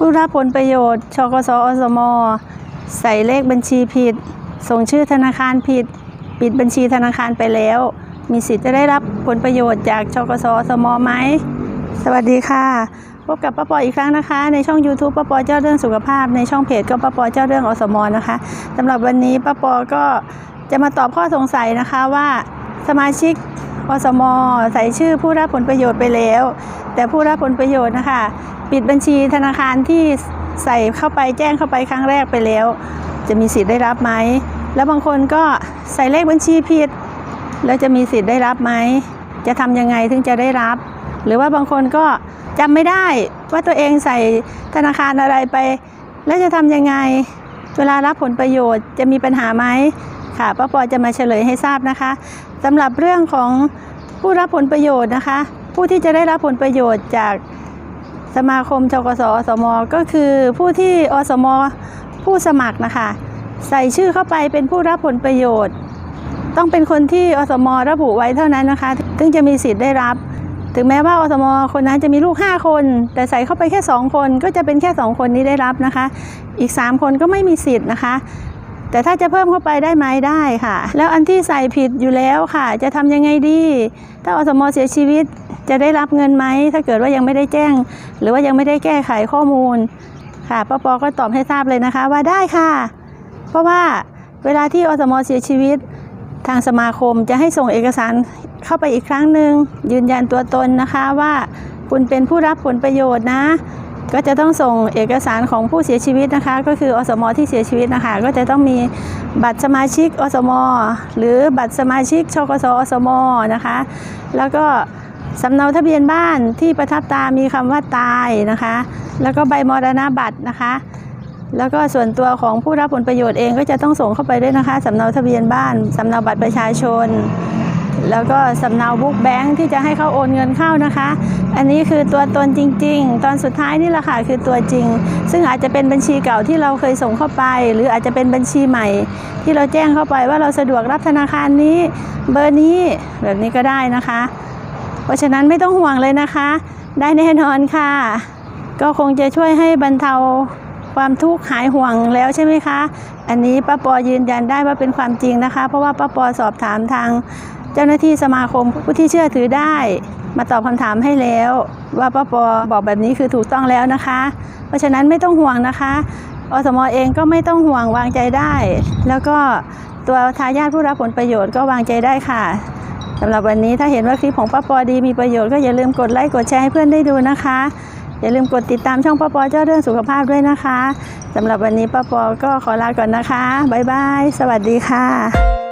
ผู้รับผลประโยชน์ชกสอสม ใส่เลขบัญชีผิด ส่งชื่อธนาคารผิด ปิดบัญชีธนาคารไปแล้ว มีสิทธิ์จะได้รับผลประโยชน์จากชกสอสมไหม สวัสดีค่ะ พบกับป้าปออีกครั้งนะคะ ในช่อง YouTube ป้าปอเจ้าเรื่องสุขภาพ ในช่องเพจก็ป้าปอเจ้าเรื่องอสมนะคะสำหรับวันนี้ป้าปอก็จะมาตอบข้อสงสัยนะคะว่าสมาชิก อสมใส่ชื่อผู้รับผลประโยชน์ไปแล้ว แต่ผู้รับผลประโยชน์นะคะ ปิดบัญชีธนาคารที่ใส่เข้าไปแจ้งเข้าไปครั้งแรกไปแล้ว จะมีสิทธิ์ได้รับไหม แล้วบางคนก็ใส่เลขบัญชีผิด แล้วจะมีสิทธิ์ได้รับไหม จะทำยังไงถึงจะได้รับ หรือว่าบางคนก็จำไม่ได้ว่าตัวเองใส่ธนาคารอะไรไป แล้วจะทำยังไง เวลารับผลประโยชน์จะมีปัญหาไหม ค่ะป้าปอจะมาเฉลยให้ทราบนะคะสำหรับเรื่องของผู้รับผลประโยชน์นะคะ ผู้ที่จะได้รับผลประโยชน์จากสมาคมชกสอสมก็คือผู้ที่อสมผู้สมัครนะคะ ใส่ชื่อเข้าไปเป็นผู้รับผลประโยชน์ ต้องเป็นคนที่อสมระบุไว้เท่านั้นนะคะถึงจะมีสิทธิ์ได้รับ ถึงแม้ว่าอสมคนนั้นจะมีลูก 5 คน แต่ใส่เข้าไปแค่ 2 คนก็จะเป็นแค่ 2 คนนี้ได้รับนะคะ อีก 3 คนก็ไม่มีสิทธิ์นะคะ แต่ถ้าจะเพิ่มเข้าไปได้ไหมได้ค่ะ แล้วอันที่ใส่ผิดอยู่แล้วค่ะ จะทำยังไงดี ถ้าอสมเสียชีวิตจะได้รับเงินไหม ถ้าเกิดว่ายังไม่ได้แจ้ง หรือว่ายังไม่ได้แก้ไขข้อมูลค่ะป้าปอก็ตอบให้ทราบเลยนะคะว่าได้ค่ะ เพราะว่าเวลาที่อสมเสียชีวิต ทางสมาคมจะให้ส่งเอกสารเข้าไปอีกครั้งหนึ่งยืนยันตัวตนนะคะว่าคุณเป็นผู้รับผลประโยชน์นะ ก็จะต้องส่งเอกสารของผู้เสียชีวิตนะคะ ก็คืออสมที่เสียชีวิตนะคะ ก็จะต้องมีบัตรสมาชิกอสมหรือบัตรสมาชิกชกสอสมนะคะ แล้วก็สำเนาทะเบียนบ้านที่ประทับตามีคำว่าตายนะคะ แล้วก็ใบมรณบัตรนะคะ แล้วก็ส่วนตัวของผู้รับผลประโยชน์เองก็จะต้องส่งเข้าไปด้วยนะคะสำเนาทะเบียนบ้านสำเนาบัตรประชาชน แล้วก็สำเนาบุ๊กแบงค์ที่จะให้เขาโอนเงินเข้านะคะ อันนี้คือตัวตนจริง ๆ ตอนสุดท้ายนี่แหละค่ะคือตัวจริง ซึ่งอาจจะเป็นบัญชีเก่าที่เราเคยส่งเข้าไป หรืออาจจะเป็นบัญชีใหม่ ที่เราแจ้งเข้าไปว่าเราสะดวกรับธนาคารนี้เบอร์นี้แบบนี้ก็ได้นะคะ เพราะฉะนั้นไม่ต้องห่วงเลยนะคะ ได้แน่นอนค่ะ ก็คงจะช่วยให้บรรเทาความทุกข์หายห่วงแล้วใช่ไหมคะ อันนี้ป้าปอยืนยันได้ว่าเป็นความจริงนะคะ เพราะว่าป้าปอสอบถามทาง เจ้าหน้าที่สมาคมผู้ที่เชื่อถือได้ มาตอบคำถามให้แล้ว ว่าปปอบอกแบบนี้คือถูกต้องแล้วนะคะ เพราะฉะนั้นไม่ต้องห่วงนะคะอสมเองก็ไม่ต้องห่วงวางใจได้ แล้วก็ตัวทายาทผู้รับผลประโยชน์ก็วางใจได้ค่ะสำหรับวันนี้ถ้าเห็นว่าคลิปของป้าปอดีมีประโยชน์ก็อย่าลืมกดไลค์กดแชร์ให้เพื่อนได้ดูนะคะ อย่าลืมกดติดตามช่องป้าปอเจ้าเรื่องสุขภาพด้วยนะคะสำหรับวันนี้ป้าปอก็ขอลาก่อนนะคะบ๊ายบายสวัสดีค่ะ